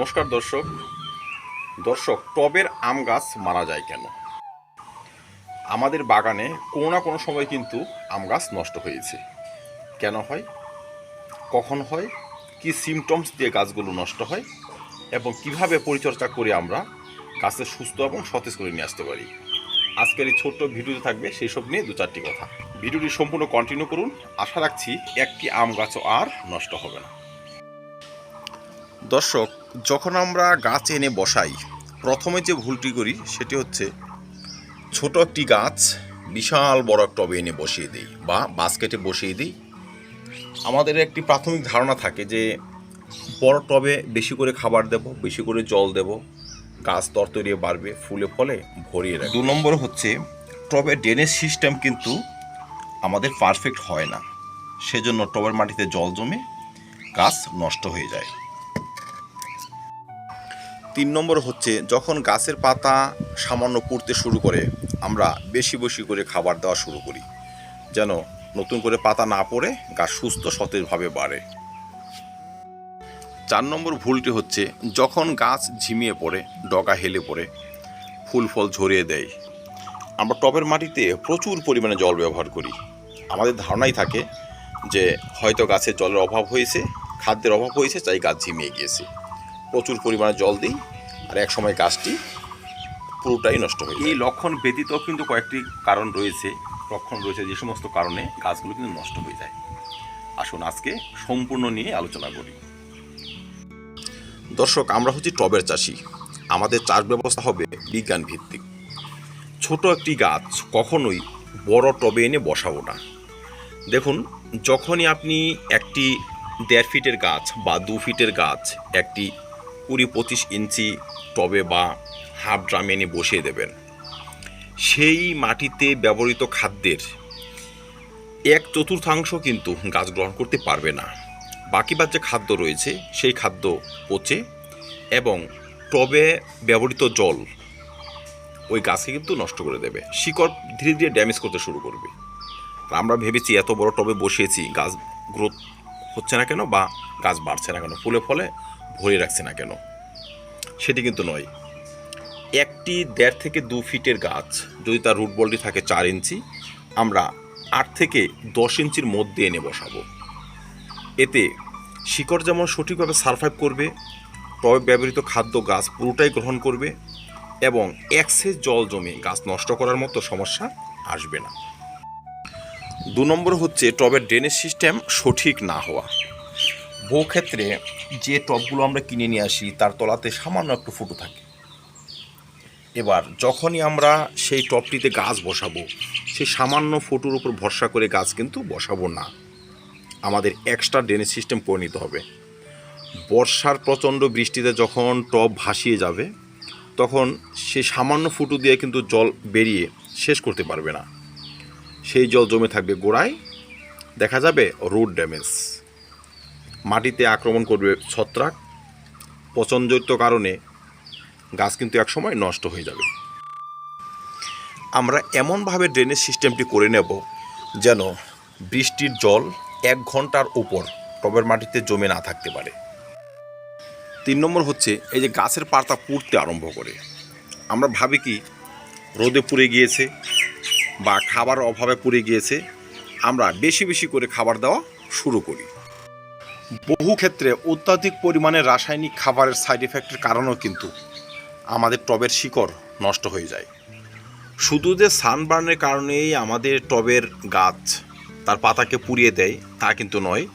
নমস্কার দর্শক। দর্শক, টবের আম গাছ মারা যায় কেন? আমাদের বাগানে কোনো না কোনো সময় কিন্তু আম গাছ নষ্ট হয়েছে। কেন হয়? কখন হয়? কি সিমটমস দিয়ে গাছগুলো নষ্ট হয়? এবং কীভাবে পরিচর্যা করে আমরা গাছের সুস্থ এবং সতেজ করে নিয়ে আসতে পারি? আজকের এই ছোট্ট ভিডিওতে থাকবে সেই সব নিয়ে দু চারটি কথা। ভিডিওটি সম্পূর্ণ কন্টিনিউ করুন। আশা রাখছি একটি আম গাছও আর নষ্ট হবে না। দর্শক যখন আমরা গাছ এনে বসাই, প্রথমে যে ভুলটি করি সেটি হচ্ছে ছোট একটি গাছ বিশাল বড় এক টবে এনে বসিয়ে দিই বা বাস্কেটে বসিয়ে দিই। আমাদের একটি প্রাথমিক ধারণা থাকে যে বড় টবে বেশি করে খাবার দেব, বেশি করে জল দেব, গাছ তরতরিয়ে বাড়বে, ফুলে ফলে ভরিয়ে রাখবে। দু নম্বর হচ্ছে টবে ড্রেনেজ সিস্টেম কিন্তু আমাদের পারফেক্ট হয় না। সেজন্য টবের মাটিতে জল জমে গাছ নষ্ট হয়ে যায়। তিন নম্বর হচ্ছে যখন গাছের পাতা সামান্য পুড়তে শুরু করে, আমরা বেশি বেশি করে খাবার দেওয়া শুরু করি। যেন নতুন করে পাতা না পড়ে, গাছ সুস্থ সতেজভাবে বাড়ে। চার নম্বর ভুলটি হচ্ছে যখন গাছ ঝিমিয়ে পড়ে, ডগা হেলে পড়ে, ফুল ফল ঝরিয়ে দেয়। আমরা টবের মাটিতে প্রচুর পরিমাণে জল ব্যবহার করি। আমাদের ধারণাই থাকে যে হয়তো গাছের জলের অভাব হয়েছে, খাদ্যের অভাব হয়েছে, তাই গাছ ঝিমিয়ে গিয়েছে। প্রচুর পরিমাণে জল দিই আর এক সময় গাছটি পুরোটাই নষ্ট হয়ে এই লক্ষণ ব্যতীত কিন্তু কয়েকটি কারণ রয়েছে। লক্ষণ রয়েছে যে সমস্ত কারণে গাছগুলো কিন্তু নষ্ট হয়ে যায়। আসুন আজকে সম্পূর্ণ নিয়ে আলোচনা করি। দর্শক আমরা হচ্ছি টবের চাষি। আমাদের চাষ ব্যবস্থা হবে বিজ্ঞান ভিত্তিক ছোট একটি গাছ কখনোই বড় টবে এনে বসাবো না। দেখুন যখনই আপনি একটি দেড় ফিটের গাছ বা দু ফিটের গাছ একটি কুড়ি পঁচিশ ইঞ্চি টবে বা হাফ ড্রামে এনে বসিয়ে দেবেন। সেই মাটিতে ব্যবহৃত খাদ্যের এক চতুর্থাংশ কিন্তু গাছ গ্রহণ করতে পারবে না। বাকি বাদ যে খাদ্য রয়েছে, সেই খাদ্য পচে এবং টবে ব্যবহৃত জল ওই গাছকে কিন্তু নষ্ট করে দেবে। শিকড় ধীরে ধীরে ড্যামেজ করতে শুরু করবে। আমরা ভেবেছি এত বড় টবে বসিয়েছি, গাছ গ্রোথ হচ্ছে না কেন বা গাছ বাড়ছে না কেন? ফুলে ফলে ভরে রাখছে না কেন? সেটি কিন্তু নয়। একটি দেড় থেকে দু ফিটের গাছ, যদি তার রুট বলটি থাকে চার ইঞ্চি, আমরা আট থেকে দশ ইঞ্চির মধ্যে এনে বসাবো। এতে শিকড় যেমন সঠিকভাবে সারভাইভ করবে টবে ব্যবহৃত খাদ্য গাছ পুরোটাই গ্রহণ করবে এবং এক্সেস জল জমে গাছ নষ্ট করার মতো সমস্যা আসবে না। দু নম্বর হচ্ছে, টবের ড্রেনেজ সিস্টেম সঠিক না হওয়া। বহু ক্ষেত্রে যে টবগুলো আমরা কিনে নিয়ে আসি, তার তলাতে সামান্য একটু ফুটো থাকে। এবার যখনই আমরা সেই টবটিতে গাছ বসাবো, সেই সামান্য ফুটোর উপর ভরসা করে গাছ কিন্তু বসাবো না। আমাদের এক্সট্রা ড্রেনেজ সিস্টেম করে নিতে হবে। বর্ষার প্রচণ্ড বৃষ্টিতে যখন টব ভাসিয়ে যাবে, তখন সেই সামান্য ফুটো দিয়ে কিন্তু জল বেরিয়ে শেষ করতে পারবে না। সেই জল জমে থাকবে গোড়ায়, দেখা যাবে রোড ড্যামেজ মাটিতে আক্রমণ করবে ছত্রাক। পচনজনিত কারণে গাছ কিন্তু একসময় নষ্ট হয়ে যাবে। আমরা এমনভাবে ড্রেনেজ সিস্টেমটি করে নেব যেন বৃষ্টির জল এক ঘণ্টার উপর টবের মাটিতে জমে না থাকতে পারে। তিন নম্বর হচ্ছে এই যে গাছের পাতা পুড়তে আরম্ভ করে। আমরা ভাবি কি, রোদে পুড়ে গিয়েছে বা খাবার অভাবে পুড়ে গিয়েছে, আমরা বেশি বেশি করে খাবার দেওয়া শুরু করি। বহু ক্ষেত্রে অত্যাধিক পরিমাণে রাসায়নিক খাবারের সাইড এফেক্টের কারণেও কিন্তু আমাদের টবের শিকড় নষ্ট হয়ে যায়। শুধু যে সানবার্নের কারণেই আমাদের টবের গাছ তার পাতাকে পুড়িয়ে দেয়, তা কিন্তু নয়।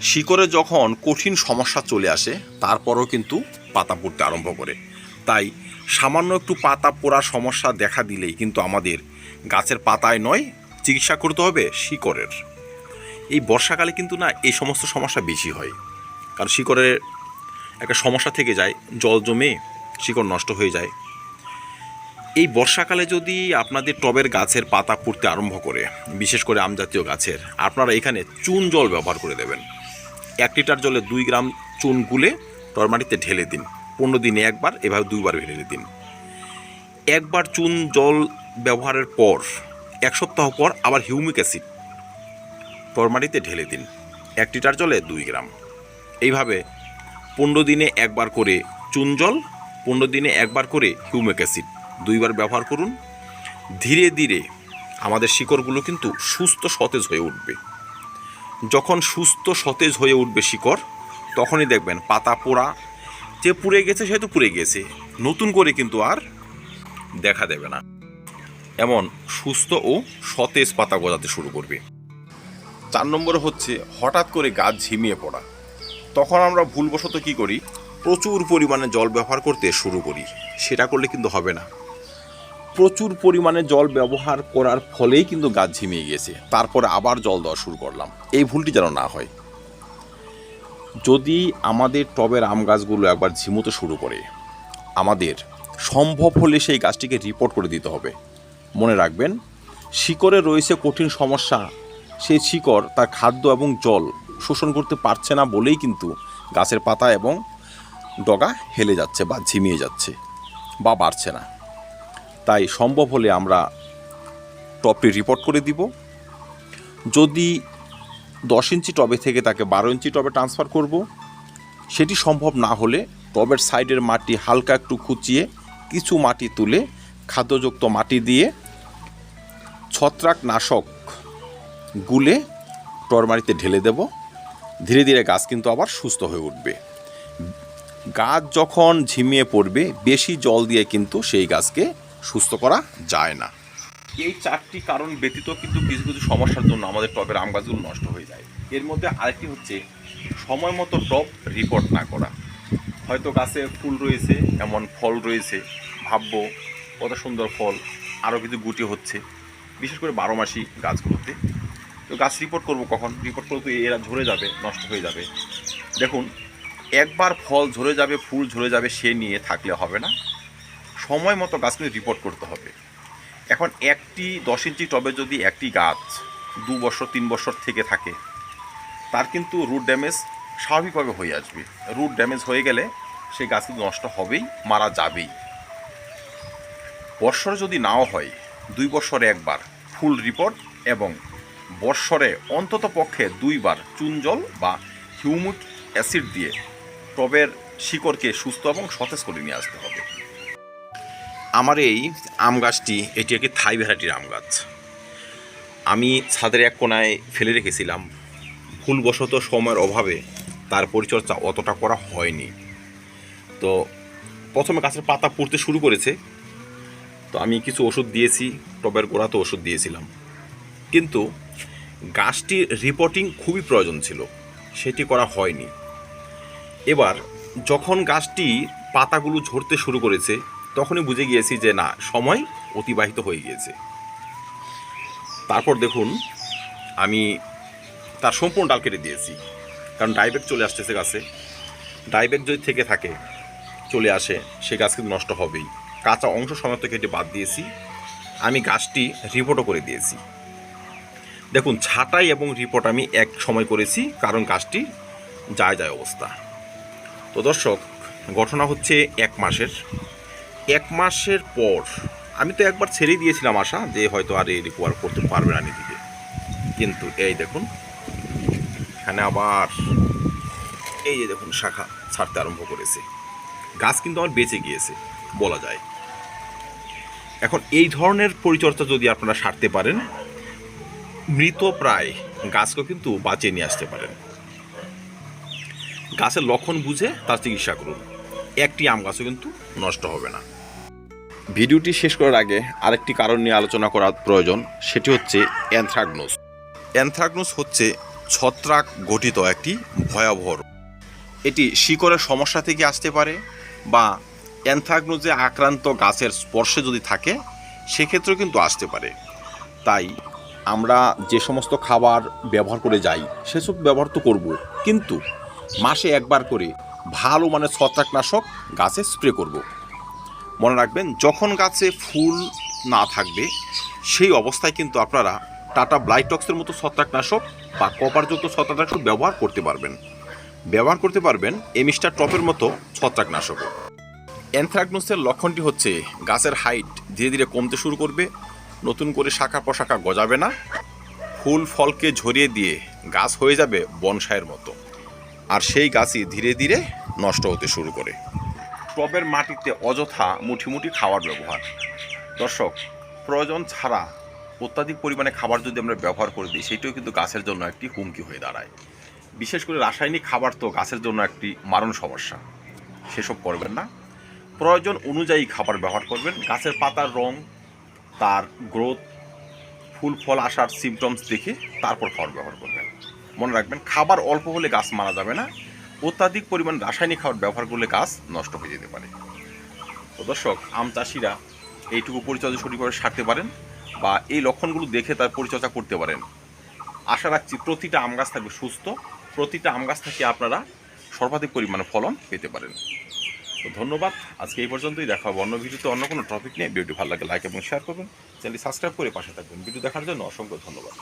শিকড়ে যখন কঠিন সমস্যা চলে আসে, তারপরও কিন্তু পাতা পড়তে আরম্ভ করে। তাই সামান্য একটু পাতা পোড়ার সমস্যা দেখা দিলেই কিন্তু আমাদের গাছের পাতায় নয়, চিকিৎসা করতে হবে শিকড়ের। এই বর্ষাকালে কিন্তু না এই সমস্ত সমস্যা বেশি হয়। কারণ শিকড়ের একটা সমস্যা থেকে যায়, জল জমে শিকড় নষ্ট হয়ে যায়। এই বর্ষাকালে যদি আপনাদের টবের গাছের পাতা পুড়তে আরম্ভ করে, বিশেষ করে আম জাতীয় গাছের, আপনারা এখানে চুন জল ব্যবহার করে দেবেন। এক লিটার জলে দুই গ্রাম চুন গুলে টর মাটিতে ঢেলে দিন। পনেরো দিনে একবার, এভাবে দুইবার ঢেলে দিন। একবার চুন জল ব্যবহারের পর, এক সপ্তাহ পর আবার হিউমিক অ্যাসিড টর ঢেলে দিন। এক লিটার জলে দুই গ্রাম। এইভাবে পনেরো দিনে একবার করে চুন জল, পনেরো দিনে একবার করে হিউমিক অ্যাসিড দুইবার ব্যবহার করুন। ধীরে ধীরে আমাদের শিকড়গুলো কিন্তু সুস্থ সতেজ হয়ে উঠবে। যখন সুস্থ সতেজ হয়ে উঠবে শিকড়, তখনই দেখবেন পাতা পোড়া, যে পুড়ে গেছে সে তো পুড়ে গেছে। নতুন করে কিন্তু আর দেখা দেবে না। এমন সুস্থ ও সতেজ পাতা গজাতে শুরু করবে। চার নম্বরে হচ্ছে হঠাৎ করে গাছ ঝিমিয়ে পড়া। তখন আমরা ভুলবশত কি করি? প্রচুর পরিমাণে জল ব্যবহার করতে শুরু করি। সেটা করলে কিন্তু হবে না। প্রচুর পরিমাণে জল ব্যবহার করার ফলেই কিন্তু গাছ ঝিমিয়ে গিয়েছে। তারপরে আবার জল দেওয়া শুরু করলাম। এই ভুলটি যেন না হয়। যদি আমাদের টবের আম গাছগুলো একবার ঝিমোতে শুরু করে, আমাদের সম্ভব হলে সেই গাছটিকে রিপোর্ট করে দিতে হবে। মনে রাখবেন, শিকড়ে রয়েছে কঠিন সমস্যা সেই শিকড়, তার খাদ্য এবং জল শোষণ করতে পারছে না বলেই কিন্তু গাছের পাতা এবং ডগা হেলে যাচ্ছে বা ঝিমিয়ে যাচ্ছে বা বাড়ছে না। তাই সম্ভব হলে আমরা টপটি রিপোর্ট করে দিব। যদি দশ ইঞ্চি টবে থেকে তাকে বারো ইঞ্চি টবে ট্রান্সফার করব, সেটি সম্ভব না হলে টবের সাইডের মাটি হালকা একটু খুঁচিয়ে কিছু মাটি তুলে খাদ্যযুক্ত মাটি দিয়ে ছত্রাক নাশক গুলে টরমারিতে ঢেলে দেব। ধীরে ধীরে গাছ কিন্তু আবার সুস্থ হয়ে উঠবে। গাছ যখন ঝিমিয়ে পড়বে, বেশি জল দিয়ে কিন্তু সেই গাছকে সুস্থ করা যায় না। এই চারটি কারণ ব্যতীত কিন্তু কিছু কিছু সমস্যার জন্য আমাদের টবের আম গাছগুলো নষ্ট হয়ে যায়। এর মধ্যে আরেকটি হচ্ছে সময় মতো টব রিপোর্ট না করা। হয়তো গাছে ফুল রয়েছে, এমন ফল রয়েছে, ভাববো কত সুন্দর ফল, আরও কিছু গুটি হচ্ছে। বিশেষ করে বারো মাসি গাছগুলোতে তো গাছ রিপোর্ট করব কখন? রিপোর্ট করলে তো এরা ঝরে যাবে, নষ্ট হয়ে যাবে। দেখুন, একবার ফল ঝরে যাবে, ফুল ঝরে যাবে, সে নিয়ে থাকলে হবে না। সময় মতো গাছ কিন্তু রিপোর্ট করতে হবে। এখন একটি দশ ইঞ্চি টবে যদি একটি গাছ দু বছর, তিন বছর থেকে থাকে, তার কিন্তু রুট ড্যামেজ স্বাভাবিকভাবে হয়ে আসবে। রুট ড্যামেজ হয়ে গেলে সেই গাছ কিন্তু নষ্ট হবেই, মারা যাবেই। বৎসরে যদি নাও হয়, দুই বছরে একবার ফুল রিপোর্ট এবং বৎসরে অন্তত পক্ষে দুইবার চুন জল বা হিউমিক অ্যাসিড দিয়ে টবের শিকড়কে সুস্থ এবং সতেজ করে নিয়ে আসতে হবে। আমার এই আম গাছটি, এটি একটি থাই ভ্যারাইটির আম গাছ। আমি ছাদের এক কোনায় ফেলে রেখেছিলাম। ভুলবশত সময়ের অভাবে তার পরিচর্যা অতটা করা হয়নি। তো প্রথমে গাছের পাতা পড়তে শুরু করেছে। তো আমি কিছু ওষুধ দিয়েছি, টবের গোড়াতে ওষুধ দিয়েছিলাম। কিন্তু গাছটির রিপোর্টিং খুবই প্রয়োজন ছিল। সেটি করা হয়নি। এবার যখন গাছটি পাতাগুলো ঝরতে শুরু করেছে, তখনই বুঝে গিয়েছি যে না, সময় অতিবাহিত হয়ে গিয়েছে। তারপর দেখুন, আমি তার সম্পূর্ণ ডাল কেটে দিয়েছি। কারণ ডাইব্যাক চলে আসতেছে গাছে। ডাইব্যাক যদি থেকে থাকে, চলে আসে, সে গাছ কিন্তু নষ্ট হবেই। কাঁচা অংশ সমেত কেটে বাদ দিয়েছি। আমি গাছটি রিপোর্টও করে দিয়েছি। দেখুন, ছাঁটাই এবং রিপোর্ট আমি এক সময় করেছি, কারণ গাছটি যায় যায় অবস্থা। তো দর্শক, ঘটনা হচ্ছে এক মাসের। এক মাসের পর, আমি তো একবার ছেড়ে দিয়েছিলাম আশা যে হয়তো আর এই রিকোয়ার করতে পারবে না নিজেকে। কিন্তু এই দেখুন, এখানে আবার এই যে দেখুন, শাখা ছাড়তে আরম্ভ করেছে। গাছ কিন্তু আমার বেঁচে গিয়েছে, বলা যায়। এখন এই ধরনের পরিচর্যা যদি আপনারা সারতে পারেন মৃত প্রায়। গাছকে কিন্তু বাঁচিয়ে নিয়ে আসতে পারেন। গাছের লক্ষণ বুঝে তার চিকিৎসা করুন। একটি আম গাছও কিন্তু নষ্ট হবে না। ভিডিওটি শেষ করার আগে আরেকটি কারণ নিয়ে আলোচনা করা প্রয়োজন সেটি হচ্ছে অ্যানথ্রাগনোস অ্যানথ্রাগনোস হচ্ছে ছত্রাক গঠিত একটি ভয়াবহ রোগ। এটি শিকড়ের সমস্যা থেকে আসতে পারে বা অ্যানথ্রাগনোজে আক্রান্ত গাছের স্পর্শে যদি থাকে সেক্ষেত্রেও কিন্তু আসতে পারে। তাই আমরা যে সমস্ত খাবার ব্যবহার করে যাই, সেসব ব্যবহার তো করব। কিন্তু মাসে একবার করে ভালো মানে ছত্রাকনাশক গাছে স্প্রে করব। মনে রাখবেন, যখন গাছে ফুল না থাকবে, সেই অবস্থায় কিন্তু আপনারা টাটা ব্লাইটক্সের মতো ছত্রাকনাশক বা কপারযুক্ত ছত্রাকনাশক ব্যবহার করতে পারবেন। ব্যবহার করতে পারবেন এমিস্টার টপের মতো ছত্রাকনাশকও। অ্যানথ্রাগনোসের লক্ষণটি হচ্ছে গাছের হাইট ধীরে ধীরে কমতে শুরু করবে নতুন করে শাখা পোশাখা গজাবে না। ফুল ফলকে ঝরিয়ে দিয়ে গাছ হয়ে যাবে বনসাইয়ের মতো। আর সেই গাছই ধীরে ধীরে নষ্ট হতে শুরু করে। টবের মাটিতে অযথা মুঠি মুঠি খাবার ব্যবহার। দর্শক, প্রয়োজন ছাড়া অত্যাধিক পরিমাণে খাবার যদি আমরা ব্যবহার করে দিই সেটাও কিন্তু গাছের জন্য একটি হুমকি হয়ে দাঁড়ায়। বিশেষ করে রাসায়নিক খাবার তো গাছের জন্য একটি মারণ সমস্যা। সেসব করবেন না। প্রয়োজন অনুযায়ী খাবার ব্যবহার করবেন। গাছের পাতার রং তার গ্রোথ ফুল, ফল আসার সিমটমস দেখে তারপর খাবার ব্যবহার করবেন। মনে রাখবেন, খাবার অল্প হলে গাছ মারা যাবে না, অত্যাধিক পরিমাণ রাসায়নিক খাবার ব্যবহার করলে গাছ নষ্ট হয়ে যেতে পারে। তো দর্শক, আম চাষিরা এইটুকু পরিচর্যা সঠিকভাবে সারতে পারেন বা এই লক্ষণগুলো দেখে তার পরিচর্যা করতে পারেন। আশা রাখছি প্রতিটা আম গাছ থাকবে সুস্থ, প্রতিটা আম গাছ থেকে আপনারা সর্বাধিক পরিমাণে ফলন পেতে পারেন। তো ধন্যবাদ। আজকে এই পর্যন্তই, দেখা হবে অন্য ভিডিওতে অন্য কোনো টপিক নিয়ে। ভিডিওটি ভালো লাগে লাইক এবং শেয়ার করবেন। চ্যানেলটি সাবস্ক্রাইব করে পাশে থাকবেন। ভিডিও দেখার জন্য অসংখ্য ধন্যবাদ।